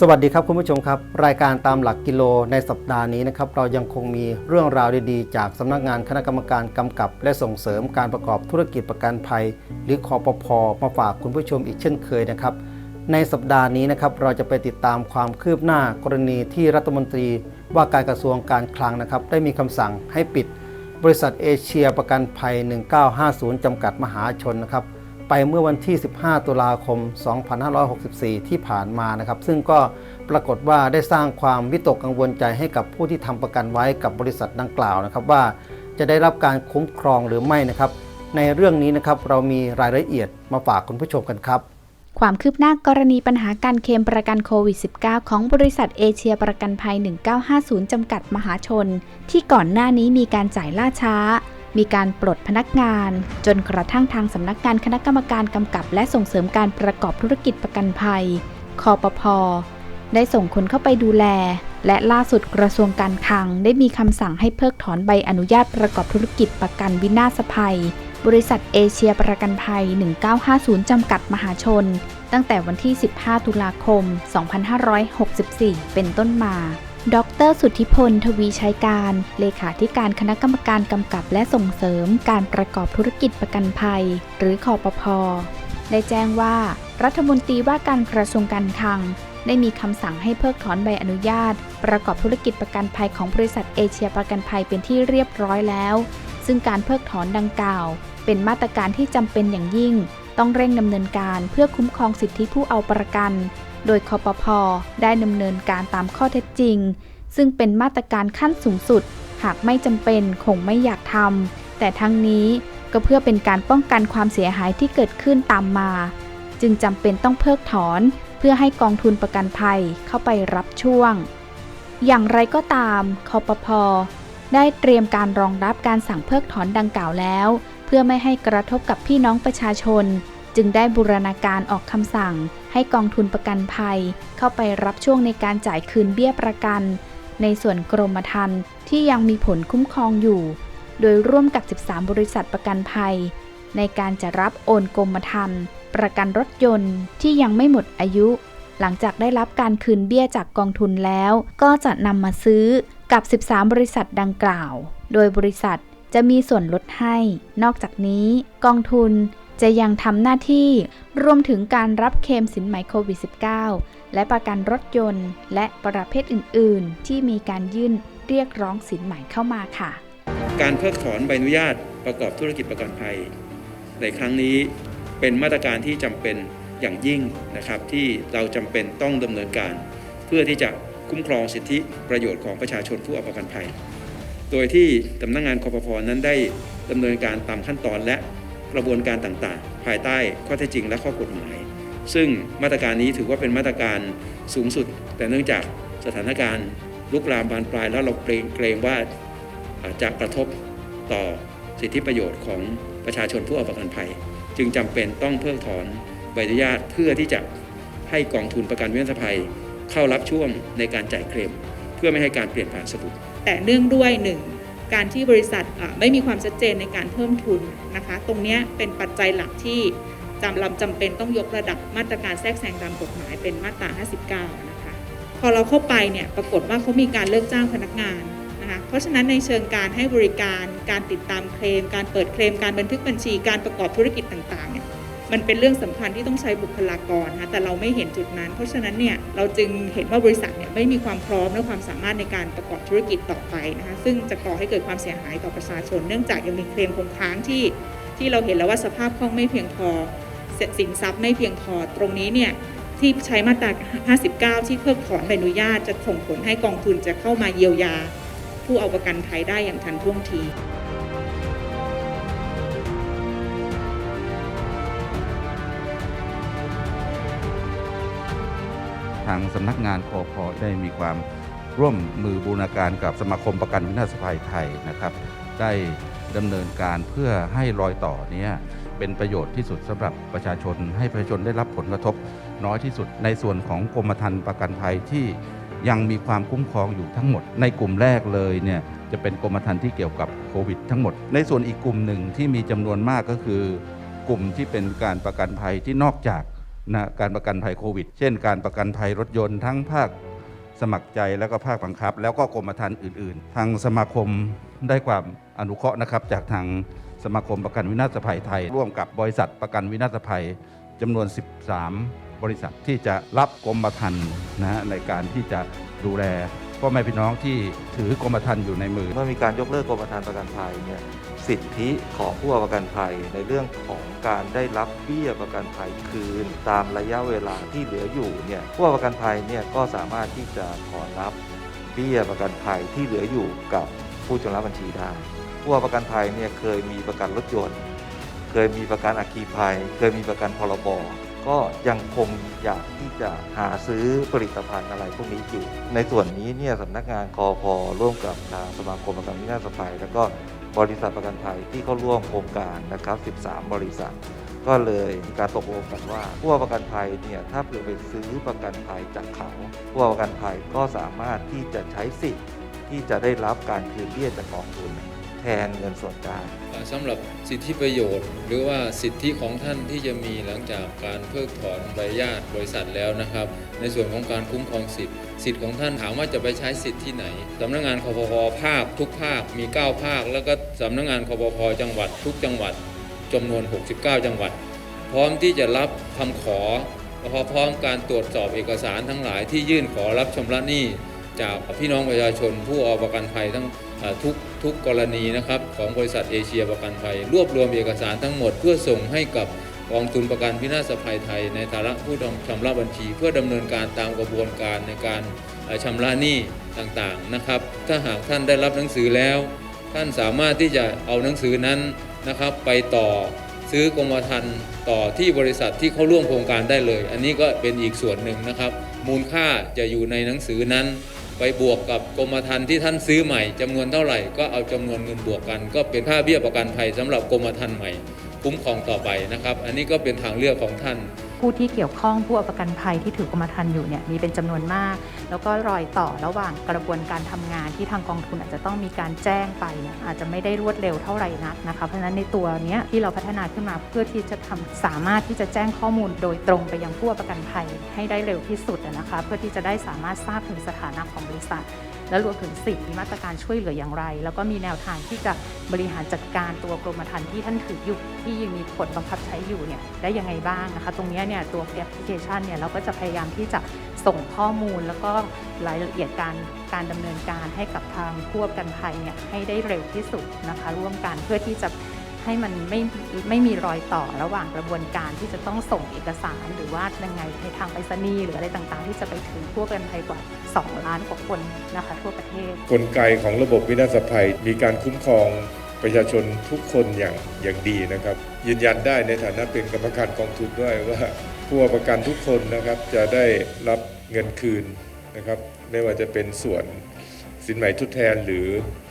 สวัสดีครับคุณผู้ชมครับ รายการตามหลักกิโลในสัปดาห์นี้นะครับเรายังคงมีเรื่องราวดีๆ จากสำนักงานคณะกรรมการกำกับ และส่งเสริมการประกอบธุรกิจประกันภัย หรือคอปพมาฝากคุณผู้ชมอีกเช่นเคยนะครับ ในสัปดาห์นี้นะครับเราจะไปติดตามความคืบหน้ากรณีที่รัฐมนตรี ว่าการกระทรวงการคลังนะครับ ได้มีคำสั่งให้ปิด บริษัทเอเชียประกันภัย 1950จำกัดมหาชนนะครับ ไปเมื่อวันที่ 15 ตุลาคม 2564 ที่ผ่านมานะครับ ซึ่งก็ปรากฏว่าได้สร้างความวิตกกังวลใจให้กับผู้ที่ทำประกันไว้กับบริษัทดังกล่าวนะครับว่าจะได้รับการคุ้มครองหรือไม่นะครับ ในเรื่องนี้นะครับเรามีรายละเอียดมาฝากคุณผู้ชมกันครับ ความคืบหน้ากรณีปัญหาการเคลมประกันโควิด -19 ของบริษัทเอเชียประกันภัย 1950 จำกัดมหาชน ที่ก่อนหน้านี้มีการจ่ายล่าช้า มีการปลดพนักงาน จนกระทั่งทางสำนักงานคณะกรรมการกำกับ และส่งเสริมการประกอบธุรกิจประกันภัย คอปพได้ส่งคนเข้าไปดูแล และล่าสุดกระทรวงการคลังได้มีคำสั่งให้เพิกถอนใบอนุญาตประกอบธุรกิจประกันวินาศภัย บริษัทเอเชียประกันภัย 1950 จำกัดมหาชน ตั้งแต่วันที่ 15 ตุลาคม 2564 เป็นต้นมา ดร สุทธิพล ทวีชัยการ เลขาธิการคณะกรรมการกำกับและส่งเสริมการประกอบธุรกิจประกันภัย หรือคอปพได้แจ้งว่า รัฐมนตรีว่าการกระทรวงการคลัง ได้มีคำสั่งให้เพิกถอนใบอนุญาต ประกอบธุรกิจประกันภัยของบริษัทเอเชียประกันภัยเป็นที่เรียบร้อยแล้ว ซึ่งการเพิกถอนดังกล่าว เป็นมาตรการที่จำเป็นอย่างยิ่ง ต้องเร่งดำเนินการเพื่อคุ้มครองสิทธิผู้เอาประกัน โดยคอปพอได้ดำเนินการตามข้อเท็จจริง ซึ่งเป็นมาตรการขั้นสูงสุด หากไม่จำเป็นคงไม่อยากทำแต่ทั้งนี้ก็เพื่อเป็นการป้องกันความเสียหายที่เกิดขึ้นตามมา จึงจำเป็นต้องเพิกถอนเพื่อให้กองทุนประกันภัยเข้าไปรับช่วง อย่างไรก็ตามคอปพอได้เตรียมการรองรับการสั่งเพิกถอนดังกล่าวแล้ว เพื่อไม่ให้กระทบกับพี่น้องประชาชน จึงได้บูรณาการออกคำสั่ง ให้กองทุนประกันภัย เข้าไปรับช่วงในการจ่ายคืนเบี้ยประกัน ในส่วนกรมธรรม์ที่ยังมีผลคุ้มครองอยู่ โดยร่วมกับ 13 บริษัทประกันภัย ในการจะรับโอนกรมธรรม์ประกันรถยนต์ที่ยังไม่หมดอายุ หลังจากได้รับการคืนเบี้ยจากกองทุนแล้ว ก็จะนำมาซื้อกับ 13 บริษัทดังกล่าว โดยบริษัทจะมีส่วนลดให้ นอกจากนี้ กองทุน จะยังทำหน้าที่รวมถึงการรับเคมสินไหมโควิด -19 และประกันรถยนต์ และประเภทอื่น ๆ ที่มีการยื่นเรียกร้องสินไหมเข้ามาค่ะ การเพิกถอนใบอนุญาตประกอบธุรกิจประกันภัย ในครั้งนี้เป็นมาตรการที่จำเป็นอย่างยิ่งนะครับ ที่เราจำเป็นต้องดำเนินการ เพื่อที่จะคุ้มครองสิทธิประโยชน์ของประชาชนผู้เอาประกันภัย โดยที่สำนักงานคอปพนั้นได้ดำเนินการตามขั้นตอนและ กระบวนการต่างๆ ภายใต้ข้อเท็จจริงและข้อกฎหมาย ซึ่งมาตรการนี้ถือว่าเป็นมาตรการสูงสุด แต่เนื่องจากสถานการณ์ลุกลามบานปลายแล้วเราเกรงเกรงว่าอาจจะกระทบต่อสิทธิประโยชน์ของประชาชนผู้เอาประกันภัย จึงจำเป็นต้องเพิกถอนใบอนุญาตเพื่อที่จะให้กองทุนประกันวินาศภัย เข้ารับช่วงในการจ่ายเคลมเพื่อไม่ให้การเปลี่ยนผ่านสะดุดแต่เนื่องด้วยหนึ่ง การที่บริษัทไม่มีความชัดเจนในการเพิ่มทุนนะคะ ตรงนี้เป็นปัจจัยหลักที่จำลำจำเป็นต้องยกระดับมาตรการแทรกแซงตามกฎหมายเป็นมาตรา 59 นะคะ พอเราเข้าไปเนี่ยปรากฏว่าเขามีการเลิกจ้างพนักงานนะคะ เพราะฉะนั้นในเชิงการให้บริการ การติดตามเคลม การเปิดเคลม การบันทึกบัญชี การประกอบธุรกิจต่างๆเนี่ย มันเป็นเรื่องสำคัญที่ต้องใช้บุคลากรนะแต่เราไม่เห็นจุดนั้น เพราะฉะนั้นเนี่ยเราจึงเห็นว่าบริษัทเนี่ยไม่มีความพร้อมและความสามารถในการประกอบธุรกิจต่อไปนะคะซึ่งจะก่อให้เกิดความเสียหายต่อประชาชน เนื่องจากยังมีเคลมคงค้างที่ที่เราเห็นแล้วว่าสภาพคล่องไม่เพียงพอสินทรัพย์ไม่เพียงพอตรงนี้เนี่ยที่ใช้มาตรา 59 ที่เพิกถอนใบอนุญาตจะส่งผลให้กองทุนจะเข้ามาเยียวยา ผู้เอาประกันภัยได้อย่างทันท่วงที ทางสำนักงานคอพอได้มีความร่วมมือบูรณาการกับสมาคมประกันวินาศภัยไทยนะครับ ได้ดำเนินการเพื่อให้รอยต่อเนี้ยเป็นประโยชน์ที่สุดสำหรับประชาชน ให้ประชาชนได้รับผลกระทบน้อยที่สุด ในส่วนของกรมธรรม์ประกันภัยที่ยังมีความคุ้มครองอยู่ทั้งหมด ในกลุ่มแรกเลยเนี่ยจะเป็นกรมธรรม์ที่เกี่ยวกับโควิดทั้งหมด ในส่วนอีกกลุ่มหนึ่งที่มีจำนวนมากก็คือ กลุ่มที่เป็นการประกันภัยที่นอกจาก นะการประกันภัยโควิด เช่นการประกันภัยรถยนต์ทั้งภาคสมัครใจแล้วก็ภาคบังคับ แล้วก็กรมธรรม์อื่น ๆ ทางสมาคมได้ความอนุเคราะห์นะครับ จากทางสมาคมประกันวินาศภัยไทย ร่วมกับบริษัทประกันวินาศภัยจำนวน 13 บริษัทที่จะรับกรมธรรม์นะฮะในการที่จะดูแลพ่อแม่พี่น้องที่ถือกรมธรรม์อยู่ในมือ เมื่อมีการยกเลิกกรมธรรม์ประกันภัยเนี่ย สิทธิของผู้ประกันภัยในเรื่องของการได้รับเบี้ยประกันภัยคืน ตามระยะเวลาที่เหลืออยู่เนี่ยผู้ประกันภัยเนี่ยก็สามารถที่จะขอรับเบี้ยประกันภัยที่เหลืออยู่กับผู้ชำระบัญชีได้ผู้ประกันภัยเนี่ยเคยมีประกันรถยนต์ เคยมีประกันอัคคีภัย เคยมีประกันพรบก็ยังคงอยากที่จะหาซื้อผลิตภัณฑ์อะไรพวกนี้อยู่ในส่วนนี้เนี่ยสำนักงานคอพอร่วมกับทางสมาคมประกันวินาศภัย แล้วก็ บริษัทประกันภัยที่เข้าร่วมโครงการนะครับ 13 บริษัท ก็เลยมีการตกลงกันว่าผู้ประกันภัยเนี่ยถ้าเผื่อไปซื้อประกันภัยจากเขาผู้ประกันภัยก็สามารถที่จะใช้สิทธิ์ที่จะได้รับการคืนเบี้ยจากกองทุน แทนเงินส่วนได้สำหรับสิทธิประโยชน์ หรือว่าสิทธิของท่านที่จะมีหลังจากการเพิกถอนใบอนุญาตบริษัทแล้วนะครับ ในส่วนของการคุ้มครองสิทธิสิทธิของท่านถามว่าจะไปใช้สิทธิที่ไหนสำนักงานคอปพภาคทุกภาคมี 9 ภาค แล้วก็สำนักงานคอปพจังหวัดทุกจังหวัดจำนวน 69 จังหวัด พร้อมที่จะรับคำขอพร้อมการตรวจสอบเอกสารทั้งหลายที่ยื่นขอรับชำระหนี้จากพี่น้องประชาชนผู้เอาประกันภัยทั้ง ทุกทุกกรณีนะครับของบริษัทเอเชียประกันภัย รวบรวมเอกสารทั้งหมด เพื่อส่งให้กับกองทุนประกันวินาศภัยไทย ในฐานะผู้ชำระบัญชี เพื่อดำเนินการตามกระบวนการในการชำระหนี้ต่างๆนะครับ ถ้าหากท่านได้รับหนังสือแล้ว ท่านสามารถที่จะเอาหนังสือนั้นนะครับ ไปต่อซื้อกรมธรรม์ต่อที่บริษัทที่เข้าร่วมโครงการได้เลย อันนี้ก็เป็นอีกส่วนหนึ่งนะครับ มูลค่าจะอยู่ในหนังสือนั้น ไปบวกกับกรมธรรม์ที่ท่านซื้อใหม่จำนวนเท่าไหร่ก็เอาจำนวนเงินบวกกัน ก็เป็นค่าเบี้ยประกันภัยสำหรับกรมธรรม์ใหม่ คุ้มครองต่อไปนะครับ อันนี้ก็เป็นทางเลือกของท่าน ผู้ที่เกี่ยวข้องผู้เอาประกันภัยที่ถือกรมธรรม์อยู่เนี่ยมีเป็นจำนวนมาก แล้วก็รอยต่อระหว่างกระบวนการทำงานที่ทางกองทุนอาจจะต้องมีการแจ้งไปเนี่ยอาจจะไม่ได้รวดเร็วเท่าไหร่นักนะคะเพราะฉะนั้นในตัวเนี้ยที่เราพัฒนาขึ้นมาเพื่อที่จะทำสามารถที่จะแจ้งข้อมูลโดยตรงไปยังผู้อประกันภัยให้ได้เร็วที่สุดนะคะเพื่อที่จะได้สามารถทราบถึงสถานะของบริษัท และรวมถึงสิทธิมาตรการช่วยเหลืออย่างไร แล้วก็มีแนวทางที่จะบริหารจัดการตัวกรมธรรม์ที่ท่านถืออยู่ที่ยังมีผลบังคับใช้อยู่เนี่ยได้ยังไงบ้างนะคะ ตรงเนี้ยเนี่ยตัวแอปพลิเคชันเนี่ยเราก็จะพยายามที่จะส่งข้อมูลแล้วก็รายละเอียดการการดำเนินการให้กับทางผู้ประกันภัยเนี่ยให้ได้เร็วที่สุดนะคะร่วมกันเพื่อที่จะให้มันไม่ไม่มีรอยต่อระหว่างกระบวนการที่จะต้องส่งเอกสารหรือว่ายังไงในทางไปรษณีย์หรืออะไรต่างๆ ที่จะไปถึงผู้ประกันภัยกว่า 2 ล้านกว่าคนนะคะทั่วประเทศ กลไกของระบบวินาศภัยมีการคุ้มครอง ประชาชนทุกคนอย่างอย่างดีนะครับ ยืนยันได้ในฐานะเป็นกรรมการกองทุนด้วยว่าผู้ประกันทุกคนนะครับจะได้รับเงินคืนนะครับ ไม่ว่าจะเป็นส่วนสินไหมทดแทนหรือ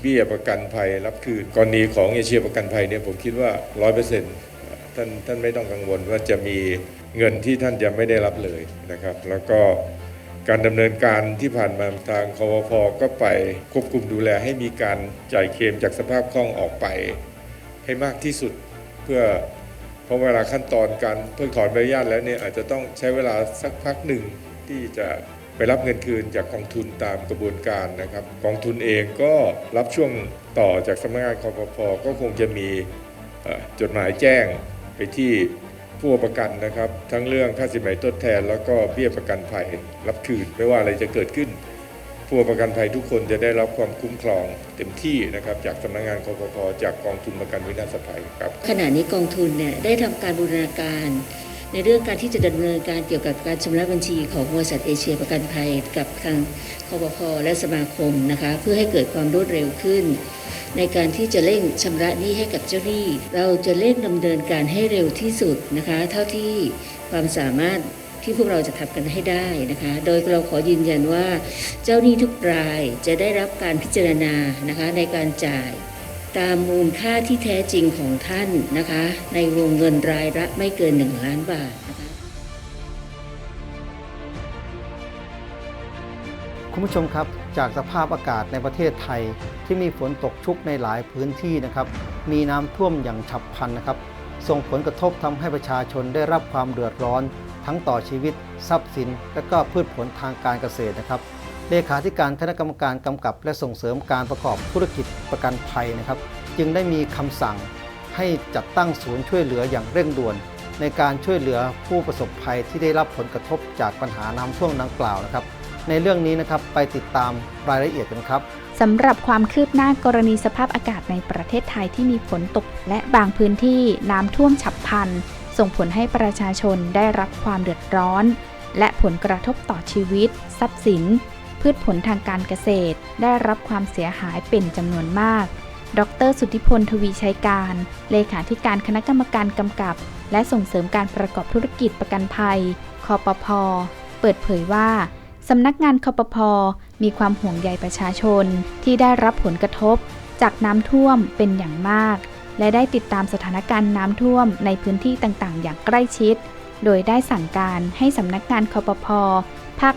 เบี้ยประกันภัยรับคืนกรณีของเอเชียประกันภัยเนี่ยผมคิดว่า 100%ท่านท่านไม่ต้องกังวลว่าจะมีเงินที่ท่านจะไม่ได้รับเลยนะครับ แล้วก็ การดำเนินการที่ผ่านมาทางคอวพก็ไปควบคุมดูแลให้มีการจ่ายเคมจากสภาพคล่องออกไป ให้มากที่สุดเพื่อเพราะเวลาขั้นตอนการเพิกถอนใบอนุญาตแล้วเนี่ยอาจจะต้องใช้เวลาสักพักหนึ่งที่จะไปรับเงินคืนจากกองทุนตามกระบวนการนะครับกองทุนเองก็รับช่วงต่อจากสำนักงานคอปพก็คงจะมีจดหมายแจ้งไปที่ ผู้ประกันนะครับ ทั้งเรื่องค่าสินไหมทดแทน แล้วก็เบี้ยประกันภัยรับคืนไม่ว่าอะไรจะเกิดขึ้น ผู้ประกันภัยทุกคนจะได้รับความคุ้มครองเต็มที่นะครับจากสำนักงานคอปพจากกองทุนประกันวินาศภัยครับขณะนี้กองทุนเนี่ยได้ทำการบูรณาการในเรื่องการที่จะดำเนินการเกี่ยวกับการชำระบัญชีของบริษัทเอเชียประกันภัยกับทางคอปพและสมาคมนะคะเพื่อให้เกิดความรวดเร็วขึ้น ในการที่จะเร่งชำระหนี้ให้กับเจ้าหนี้ เราจะเร่งดำเนินการให้เร็วที่สุดนะคะ เท่าที่ความสามารถที่พวกเราจะทำกันให้ได้นะคะ โดยเราขอยืนยันว่าเจ้าหนี้ทุกรายจะได้รับการพิจารณานะคะในการจ่ายตามมูลค่าที่แท้จริงของท่านนะคะ ในวงเงินรายละไม่เกิน 1 ล้านบาทนะคะคุณผู้ชมครับ จากสภาพอากาศในประเทศไทย ที่มีฝนตกชุกในหลายพื้นที่นะครับ มีน้ำท่วมอย่างฉับพลันนะครับ ส่งผลกระทบทำให้ประชาชนได้รับความเดือดร้อน ทั้งต่อชีวิต ทรัพย์สิน และก็พืชผลทางการเกษตรนะครับเลขาธิการคณะกรรมการกำกับ และส่งเสริมการประกอบธุรกิจประกันภัยนะครับ จึงได้มีคำสั่งให้จัดตั้งศูนย์ช่วยเหลืออย่างเร่งด่วน ในการช่วยเหลือผู้ประสบภัยที่ได้รับผลกระทบจากปัญหาน้ำท่วมดังกล่าวนะครับ ในเรื่องนี้นะครับไปติดตามรายละเอียดกันครับสำหรับความคืบหน้ากรณีสภาพอากาศในประเทศไทยที่มีฝนตก และบางพื้นที่น้ำท่วมฉับพลัน ส่งผลให้ประชาชนได้รับความเดือดร้อน และผลกระทบต่อชีวิต ทรัพย์สิน พืชผลทางการเกษตร ได้รับความเสียหายเป็นจำนวนมาก ดร สุทธิพลทวีชัยการ เลขาธิการคณะกรรมการกำกับ และส่งเสริมการประกอบธุรกิจประกันภัยคอปพเปิดเผยว่า สำนักงานคอปพมีความห่วงใยประชาชนที่ได้รับผลกระทบ จากน้ำท่วมเป็นอย่างมาก และได้ติดตามสถานการณ์น้ำท่วมในพื้นที่ต่างๆ อย่างใกล้ชิด โดยได้สั่งการให้สำนักงานคอปพภาค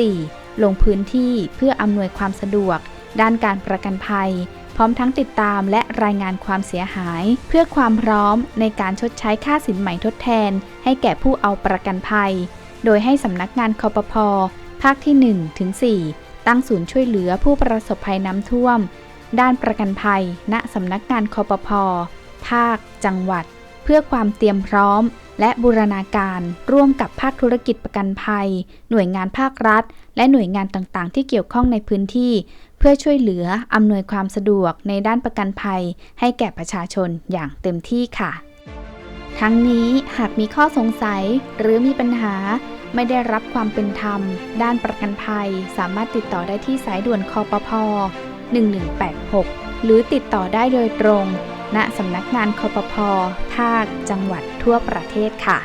1-4 ลงพื้นที่เพื่ออำนวยความสะดวก ด้านการประกันภัย พร้อมทั้งติดตามและรายงานความเสียหาย เพื่อความพร้อมในการชดใช้ค่าสินใหม่ทดแทน ให้แก่ผู้เอาประกันภัย โดยให้สำนักงานคอปพ ภาคที่ 1 ถึง 4 ตั้งศูนย์ช่วยเหลือผู้ประสบภัยน้ำท่วม ด้านประกันภัย ณสำนักงานคอปพอภาค จังหวัด เพื่อความเตรียมพร้อม และบูรณาการร่วมกับภาคธุรกิจประกันภัย หน่วยงานภาครัฐ และหน่วยงานต่างๆ ที่เกี่ยวข้องในพื้นที่ เพื่อช่วยเหลืออำนวยความสะดวกในด้านประกันภัย ให้แก่ประชาชนอย่างเต็มที่ค่ะ ทั้งนี้หากมีข้อสงสัยหรือมีปัญหา ไม่ได้รับความเป็นธรรม ด้านประกันภัย สามารถติดต่อได้ที่สายด่วนคอปพ1186 หรือติดต่อได้โดยตรง ณสำนักงานคอปพภาค จังหวัดทั่วประเทศค่ะ